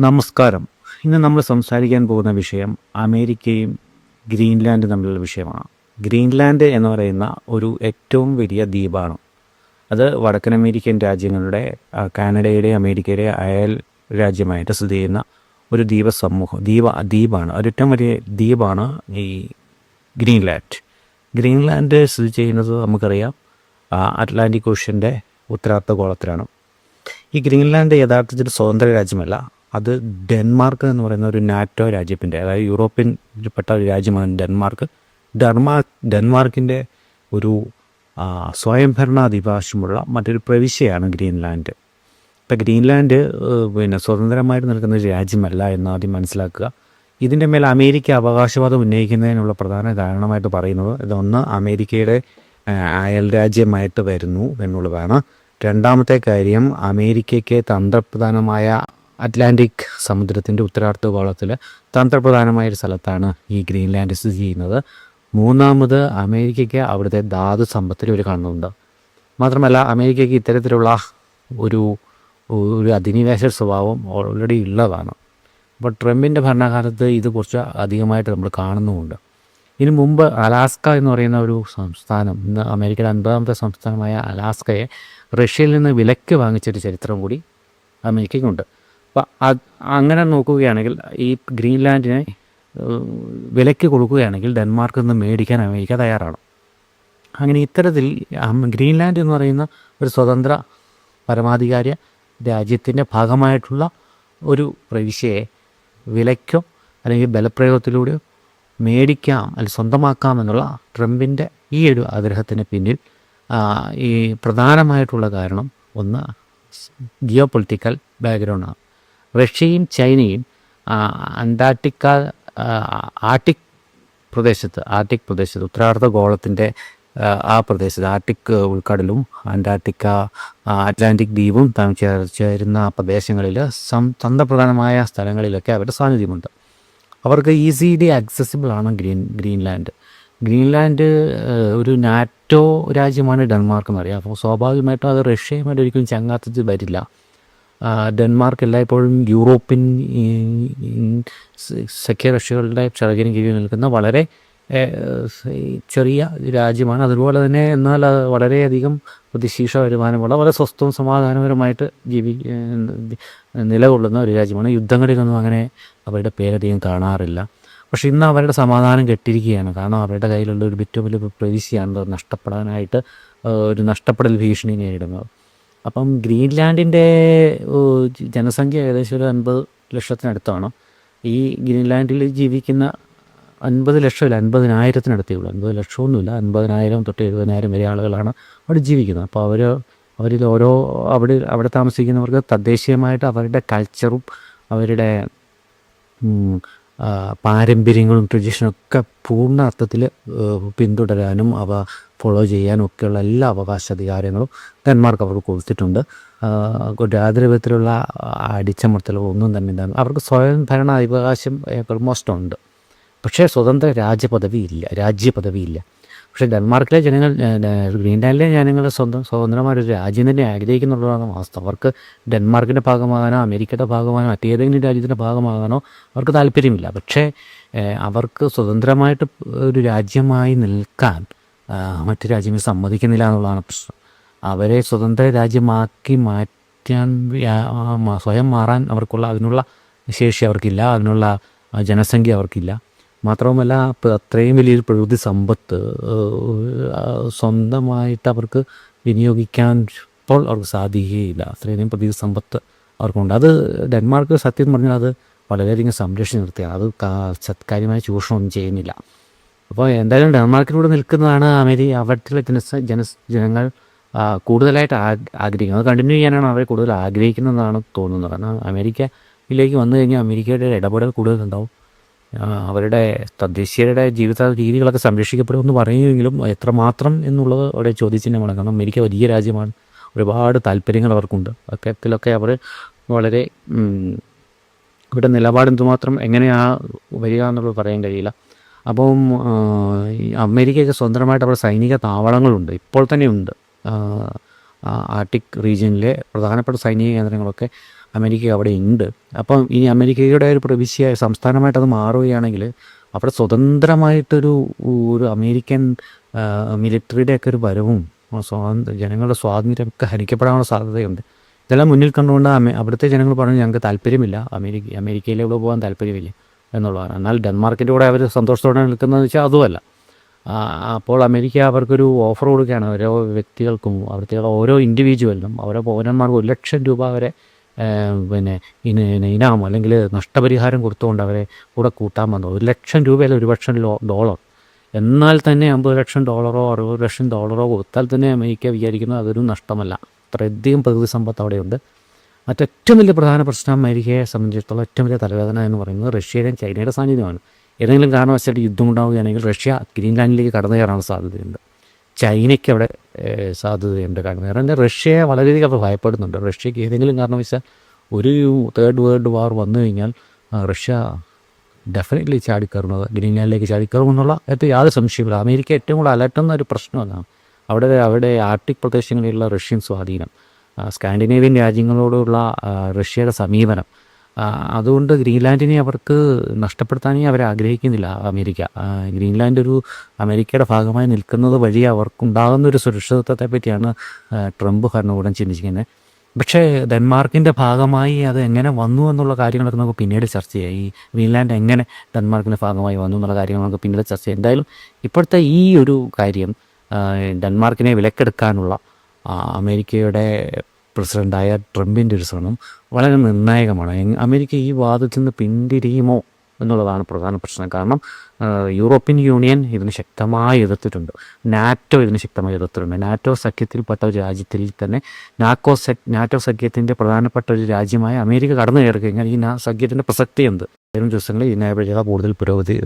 നമസ്കാരം. ഇന്ന് നമ്മൾ സംസാരിക്കാൻ പോകുന്ന വിഷയം അമേരിക്കയും ഗ്രീൻലാൻഡും തമ്മിലുള്ള വിഷയമാണ്. ഗ്രീൻലാൻഡ് എന്ന് പറയുന്ന ഒരു ഏറ്റവും വലിയ ദ്വീപാണ്. അത് വടക്കൻ അമേരിക്കൻ രാജ്യങ്ങളുടെ കാനഡയുടെ അമേരിക്കയുടെ അയൽ രാജ്യമായിട്ട് സ്ഥിതി ചെയ്യുന്ന ഒരു ദ്വീപ സമൂഹം ദ്വീപ ദ്വീപാണ്. ഒരു ഏറ്റവും വലിയ ദ്വീപാണ് ഈ ഗ്രീൻലാൻഡ്. ഗ്രീൻലാൻഡ് സ്ഥിതി ചെയ്യുന്നത് നമുക്കറിയാം അറ്റ്ലാന്റിക് ഓഷ്യന്റെ ഉത്തരാർദ്ധഗോളത്തിലാണ് ഈ ഗ്രീൻലാൻഡ് യഥാർത്ഥത്തിൽ സ്വതന്ത്ര രാജ്യമല്ല. അത് ഡെൻമാർക്ക് എന്ന് പറയുന്ന ഒരു നാറ്റോ രാജ്യത്തിന്റെ അതായത് യൂറോപ്യൻ പെട്ട ഒരു രാജ്യമാണ് ഡെൻമാർക്ക്. ഡെൻമാർ ഡെൻമാർക്കിന്റെ ഒരു സ്വയംഭരണാധിപാശമുള്ള മറ്റൊരു പ്രവിശ്യയാണ് ഗ്രീൻലാൻഡ്. ഇപ്പം ഗ്രീൻലാൻഡ് പിന്നെ സ്വതന്ത്രമായിട്ട് നിൽക്കുന്ന ഒരു രാജ്യമല്ല എന്നാദ്യം മനസ്സിലാക്കുക. ഇതിന്റെ മേൽ അമേരിക്ക അവകാശവാദം ഉന്നയിക്കുന്നതിനുള്ള പ്രധാന കാരണമായിട്ട് പറയുന്നത് ഇതൊന്ന് അമേരിക്കയുടെ അയൽ രാജ്യമായിട്ട് വരുന്നു എന്നുള്ളതാണ്. രണ്ടാമത്തെ കാര്യം അമേരിക്കയ്ക്ക് തന്ത്രപ്രധാനമായ അറ്റ്ലാന്റിക് സമുദ്രത്തിന്റെ ഉത്തരാർദ്ധഗോളത്തിൽ തന്ത്രപ്രധാനമായ ഒരു സ്ഥലത്താണ് ഈ ഗ്രീൻലാൻഡ് സ്ഥിതി ചെയ്യുന്നത്. മൂന്നാമത് അമേരിക്കയ്ക്ക് അവിടുത്തെ ധാതു സമ്പത്തിൽ ഒരു കണ്ണുണ്ട്. മാത്രമല്ല അമേരിക്കയ്ക്ക് ഇത്തരത്തിലുള്ള ഒരു ഒരു അധിനിവേശ സ്വഭാവം ഓൾറെഡി ഉള്ളതാണ്. അപ്പോൾ ട്രംപിന്റെ ഭരണകാലത്ത് ഇത് കുറച്ച് അധികമായിട്ട് നമ്മൾ കാണുന്നുമുണ്ട്. ഇതിനു മുമ്പ് അലാസ്ക എന്ന് പറയുന്ന ഒരു സംസ്ഥാനം ഇന്ന് അമേരിക്കയുടെ അൻപതാമത്തെ സംസ്ഥാനമായ അലാസ്കയെ റഷ്യയിൽ നിന്ന് വിലക്ക് വാങ്ങിച്ചൊരു ചരിത്രം കൂടി അമേരിക്കയ്ക്കുണ്ട്. അപ്പോൾ അത് അങ്ങനെ നോക്കുകയാണെങ്കിൽ ഈ ഗ്രീൻലാൻഡിനെ വിലയ്ക്ക് കൊടുക്കുകയാണെങ്കിൽ ഡെൻമാർക്കിൽ നിന്ന് മേടിക്കാൻ അമേരിക്ക തയ്യാറാണ്. അങ്ങനെ ഇത്തരത്തിൽ ഗ്രീൻലാൻഡ് എന്ന് പറയുന്ന ഒരു സ്വതന്ത്ര പരമാധികാര രാജ്യത്തിന്റെ ഭാഗമായിട്ടുള്ള ഒരു പ്രവിശ്യയെ വിലയ്ക്കോ അല്ലെങ്കിൽ ബലപ്രയോഗത്തിലൂടെയോ മേടിക്കാം അല്ലെങ്കിൽ സ്വന്തമാക്കാം എന്നുള്ള ട്രംപിന്റെ ഈ ഒരു ആഗ്രഹത്തിന് പിന്നിൽ ഈ പ്രധാനമായിട്ടുള്ള കാരണം ഒന്ന് ജിയോ പൊളിറ്റിക്കൽ ബാക്ക്ഗ്രൗണ്ടാണ് റഷ്യയും ചൈനയും അന്റാർട്ടിക്ക ആർട്ടിക് പ്രദേശത്ത് ആർട്ടിക് പ്രദേശത്ത് ഉത്തരാർദ്ധ ഗോളത്തിന്റെ ആ പ്രദേശത്ത് ആർട്ടിക് ഉൾക്കടലും അന്റാർട്ടിക്ക അറ്റ്ലാന്റിക് ദ്വീപും തമ്മിൽ ചേർന്ന പ്രദേശങ്ങളിൽ സം തന്ത്രപ്രധാനമായ സ്ഥലങ്ങളിലൊക്കെ അവരുടെ സാന്നിധ്യമുണ്ട്. അവർക്ക് ഈസിലി അക്സസിബിൾ ആണ് ഗ്രീൻ ഗ്രീൻലാൻഡ്. ഗ്രീൻലാൻഡ് ഒരു നാറ്റോ രാജ്യമാണ് ഡെൻമാർക്ക് എന്നറിയാം അപ്പോൾ സ്വാഭാവികമായിട്ടും അത് റഷ്യയുമായിട്ട് ഒരിക്കലും ചങ്ങാത്തത്തിൽ വരില്ല. ഡെൻമാർക്ക് എല്ലായ്പ്പോഴും യൂറോപ്യൻ സഖ്യകക്ഷികളുടെ ചിറകിന് കീഴിൽ നിൽക്കുന്ന വളരെ ചെറിയ രാജ്യമാണ്. അതുപോലെ തന്നെ എന്നാൽ വളരെയധികം പ്രതിശീഷ വരുമാനമുള്ള വളരെ സ്വസ്ഥവും സമാധാനപരമായിട്ട് ജീവി നിലകൊള്ളുന്ന ഒരു രാജ്യമാണ്. യുദ്ധങ്ങളിലൊന്നും അങ്ങനെ അവരുടെ പേരധികം കാണാറില്ല. പക്ഷേ ഇന്ന് അവരുടെ സമാധാനം കെട്ടിരിക്കുകയാണ്. കാരണം അവരുടെ കയ്യിലുള്ള ഒരു ഏറ്റവും വലിയ അത് നഷ്ടപ്പെടാനായിട്ട് ഒരു നഷ്ടപ്പെടൽ ഭീഷണി നേരിടുന്നത്. അപ്പം ഗ്രീൻലാൻഡിന്റെ ജനസംഖ്യ ഏകദേശം ഒരു അൻപത് ലക്ഷത്തിനടുത്താണ്. ഈ ഗ്രീൻലാൻഡിൽ ജീവിക്കുന്ന അൻപത് ലക്ഷമില്ല അൻപതിനായിരത്തിനടുത്തേ ഉള്ളൂ. അൻപത് ലക്ഷമൊന്നുമില്ല അൻപതിനായിരം തൊട്ട് എഴുപതിനായിരം വരെ ആളുകളാണ് അവിടെ ജീവിക്കുന്നത്. അപ്പോൾ അവർ അവരിൽ ഓരോ അവിടെ അവിടെ താമസിക്കുന്നവർക്ക് തദ്ദേശീയമായിട്ട് അവരുടെ കൾച്ചറും അവരുടെ പാരമ്പര്യങ്ങളും ട്രഡീഷനും ഒക്കെ പൂർണ അർത്ഥത്തിൽ പിന്തുടരാനും അവ ഫോളോ ചെയ്യാനും ഒക്കെയുള്ള എല്ലാ അവകാശാധികാരങ്ങളും ഡെൻമാർക്ക് അവർക്ക് കൊടുത്തിട്ടുണ്ട്. വിധത്തിലുള്ള അടിച്ചമർത്തലോ ഒന്നും തന്നെ ഇല്ല. അവർക്ക് സ്വയം ഭരണ അവകാശം ഓൾമോസ്റ്റ് ഉണ്ട്. പക്ഷേ സ്വതന്ത്ര രാജ്യപദവി ഇല്ല രാജ്യപദവി ഇല്ല. പക്ഷേ ഡെൻമാർക്കിലെ ജനങ്ങൾ ഗ്രീൻലാൻഡിലെ ജനങ്ങൾ സ്വന്തം സ്വതന്ത്രമായൊരു രാജ്യം തന്നെ ആഗ്രഹിക്കുന്നുള്ളതാണ് വാസ്തവം. അവർക്ക് ഡെൻമാർക്കിന്റെ ഭാഗമാകാനോ അമേരിക്കയുടെ ഭാഗമാകാനോ മറ്റേതെങ്കിലും രാജ്യത്തിന്റെ ഭാഗമാകാനോ അവർക്ക് താല്പര്യമില്ല. പക്ഷേ അവർക്ക് സ്വതന്ത്രമായിട്ട് ഒരു രാജ്യമായി നിൽക്കാൻ മറ്റു രാജ്യങ്ങൾ സമ്മതിക്കുന്നില്ല എന്നുള്ളതാണ് പ്രശ്നം. അവരെ സ്വതന്ത്ര രാജ്യമാക്കി മാറ്റാൻ സ്വയം മാറാൻ അവർക്കുള്ള അതിനുള്ള ശേഷി അവർക്കില്ല അതിനുള്ള ജനസംഖ്യ അവർക്കില്ല. മാത്രവുമല്ല അത്രയും വലിയൊരു പ്രകൃതി സമ്പത്ത് സ്വന്തമായിട്ട് അവർക്ക് വിനിയോഗിക്കാൻ ഇപ്പോൾ അവർക്ക് സാധിക്കുകയില്ല. അത്രയും പ്രകൃതി സമ്പത്ത് അവർക്കുണ്ട്. അത് ഡെൻമാർക്ക് സത്യം പറഞ്ഞാൽ അത് വളരെയധികം സംരക്ഷിച്ച് നിർത്തിയാണ് അത് സത്കാര്യമായ സത്- കാര്യമായ ചൂഷണമൊന്നും ചെയ്യുന്നില്ല. അപ്പോൾ എന്തായാലും ഡെൻമാർക്കിലൂടെ നിൽക്കുന്നതാണ് അമേരി. അവിടുത്തെ ജനസ ജന ജനങ്ങൾ കൂടുതലായിട്ട് ആഗ്രഹിക്കുന്നത്. അത് കണ്ടിന്യൂ ചെയ്യാനാണ് അവർ കൂടുതൽ ആഗ്രഹിക്കുന്നതെന്നാണ് തോന്നുന്നത്. കാരണം അമേരിക്കയിലേക്ക് വന്നു കഴിഞ്ഞാൽ അമേരിക്കയുടെ ഇടപെടൽ കൂടുതലുണ്ടാവും. അവരുടെ തദ്ദേശീയരുടെ ജീവിത രീതികളൊക്കെ സംരക്ഷിക്കപ്പെടുമെന്ന് പറയുമെങ്കിലും എത്രമാത്രം എന്നുള്ളത് അവിടെ ചോദ്യചിഹ്നമാണ്. കാരണം അമേരിക്ക വലിയ രാജ്യമാണ്. ഒരുപാട് താല്പര്യങ്ങൾ അവർക്കുണ്ട്. അക്കാര്യത്തിലൊക്കെ അവർ വളരെ ഇവിടെ നിലപാട് എന്തുമാത്രം എങ്ങനെയാണ് വരിക എന്നുള്ളത് പറയാൻ കഴിയില്ല. അപ്പം ഈ അമേരിക്കയ്ക്ക് സ്വതന്ത്രമായിട്ട് അവിടെ സൈനിക താവളങ്ങളുണ്ട്. ഇപ്പോൾ തന്നെ ഉണ്ട് ആ, ആ, ആർട്ടിക് റീജിയനിലെ പ്രധാനപ്പെട്ട സൈനിക കേന്ദ്രങ്ങളൊക്കെ അമേരിക്ക അവിടെ ഉണ്ട്. അപ്പം ഇനി അമേരിക്കയുടെ ഒരു പ്രവിശ്യ സംസ്ഥാനമായിട്ട് അത് മാറുകയാണെങ്കിൽ അവിടെ സ്വതന്ത്രമായിട്ടൊരു ഒരു അമേരിക്കൻ മിലിറ്ററിയുടെ ഒക്കെ ഒരു വരവും സ്വാതന്ത്ര്യ ജനങ്ങളുടെ സ്വാതന്ത്ര്യമൊക്കെ ഹരിക്കപ്പെടാനുള്ള സാധ്യതയുണ്ട്. ഇതെല്ലാം മുന്നിൽ കണ്ടുകൊണ്ട് അവിടുത്തെ ജനങ്ങൾ പറഞ്ഞു ഞങ്ങൾക്ക് താല്പര്യമില്ല. അമേരിക്ക അമേരിക്കയിലൂടെ പോകാൻ താല്പര്യമില്ല. എന്നുള്ളതാണ്. എന്നാൽ ഡെൻമാർക്കിന്റെ കൂടെ അവർ സന്തോഷത്തോടെ നിൽക്കുന്നതെന്ന് വെച്ചാൽ അതുമല്ല. അപ്പോൾ അമേരിക്ക അവർക്കൊരു ഓഫർ കൊടുക്കുകയാണ്. ഓരോ വ്യക്തികൾക്കും അവിടുത്തെ ഓരോ ഇൻഡിവിജ്വലിനും ഓരോ പൗരന്മാർക്കും ഒരു ലക്ഷം രൂപ വരെ പിന്നെ ഇന ഇന- ഇനാം അല്ലെങ്കിൽ നഷ്ടപരിഹാരം കൊടുത്തുകൊണ്ട് അവരെ കൂടെ കൂട്ടാൻ വന്നു. ഒരു ലക്ഷം രൂപയല്ല ഒരു ലക്ഷം ഡോളർ എന്നാൽ തന്നെ അമ്പത് ലക്ഷം ഡോളറോ അറുപത് ലക്ഷം ഡോളറോ കൊടുത്താൽ തന്നെ അമേരിക്ക വിചാരിക്കുന്നത് അതൊരു നഷ്ടമല്ല. അത്രയധികം പ്രകൃതി സമ്പത്ത് അവിടെയുണ്ട്. മറ്റേറ്റവും വലിയ പ്രധാന പ്രശ്നം അമേരിക്കയെ സംബന്ധിച്ചിടത്തോളം ഏറ്റവും വലിയ തലവേദന എന്ന് പറയുന്നത് റഷ്യയുടെയും ചൈനയുടെ സാന്നിധ്യമാണ്. ഏതെങ്കിലും കാരണവശമായിട്ട് യുദ്ധം ഉണ്ടാവുകയാണെങ്കിൽ റഷ്യ ഗ്രീൻലാൻഡിലേക്ക് കടന്നു കയറാനുള്ള സാധ്യതയുണ്ട്. ചൈനയ്ക്ക് അവിടെ സാധ്യതയുണ്ട്. കടന്നു കയറാൻ റഷ്യയെ വളരെയധികം അവർ ഭയപ്പെടുന്നുണ്ട്. റഷ്യക്ക് ഏതെങ്കിലും കാരണവശാൽ ഒരു തേർഡ് വേൾഡ് വാർ വന്നു കഴിഞ്ഞാൽ റഷ്യ ഡെഫിനറ്റ്ലി ചാടിക്കയറുന്നത് ഗ്രീൻലാൻഡിലേക്ക് ചാടിക്കയറുമെന്നുള്ള ഏറ്റവും യാതൊരു സംശയമില്ല അമേരിക്ക ഏറ്റവും കൂടുതൽ അലട്ടുന്ന ഒരു പ്രശ്നം അതാണ്. അവിടെ അവിടെ ആർട്ടിക് പ്രദേശങ്ങളിലുള്ള റഷ്യൻ സ്വാധീനം. സ്കാൻഡിനേവിയൻ രാജ്യങ്ങളോടുള്ള റഷ്യയുടെ സമീപനം. അതുകൊണ്ട് ഗ്രീൻലാൻഡിനെ അവർക്ക് നഷ്ടപ്പെടുത്താനേ അവർ ആഗ്രഹിക്കുന്നില്ല അമേരിക്ക. ഗ്രീൻലാൻഡ് ഒരു അമേരിക്കയുടെ ഭാഗമായി നിൽക്കുന്നത് വഴി അവർക്കുണ്ടാകുന്ന ഒരു സുരക്ഷിതത്വത്തെ പറ്റിയാണ് ട്രംപ് ഭരണകൂടം ചിന്തിച്ചിരിക്കുന്നത്. പക്ഷേ ഡെൻമാർക്കിന്റെ ഭാഗമായി അത് എങ്ങനെ വന്നു എന്നുള്ള കാര്യങ്ങളൊക്കെ നമുക്ക് പിന്നീട് ചർച്ച ചെയ്യാം. ഈ ഗ്രീൻലാൻഡ് എങ്ങനെ ഡെൻമാർക്കിന്റെ ഭാഗമായി വന്നു എന്നുള്ള കാര്യങ്ങൾ നമുക്ക് പിന്നീട് ചർച്ച ചെയ്യാം. എന്തായാലും ഇപ്പോഴത്തെ ഈ ഒരു കാര്യം ഡെൻമാർക്കിനെ വിലക്കെടുക്കാനുള്ള അമേരിക്കയുടെ പ്രസിഡന്റായ ട്രംപിന്റെ ഒരു ശ്രമം വളരെ നിർണായകമാണ്. അമേരിക്ക ഈ വാദത്തിൽ നിന്ന് പിന്തിരിയുമോ എന്നുള്ളതാണ് പ്രധാന പ്രശ്നം. കാരണം യൂറോപ്യൻ യൂണിയൻ ഇതിന് ശക്തമായി എതിർത്തിട്ടുണ്ട്. നാറ്റോ ഇതിന് ശക്തമായി എതിർത്തിട്ടുണ്ട്. നാറ്റോ സഖ്യത്തിൽപ്പെട്ട ഒരു രാജ്യത്തിൽ തന്നെ നാക്കോ നാറ്റോ സഖ്യത്തിന്റെ പ്രധാനപ്പെട്ട ഒരു രാജ്യമായ അമേരിക്ക കടന്നു കയറി കഴിഞ്ഞാൽ ഈ സഖ്യത്തിന്റെ പ്രസക്തി എന്ത്? വരും ദിവസങ്ങളിൽ ഇതിനെ കൂടുതൽ പുരോഗതി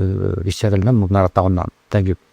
വിശകലനം നടത്താവുന്നതാണ്. താങ്ക്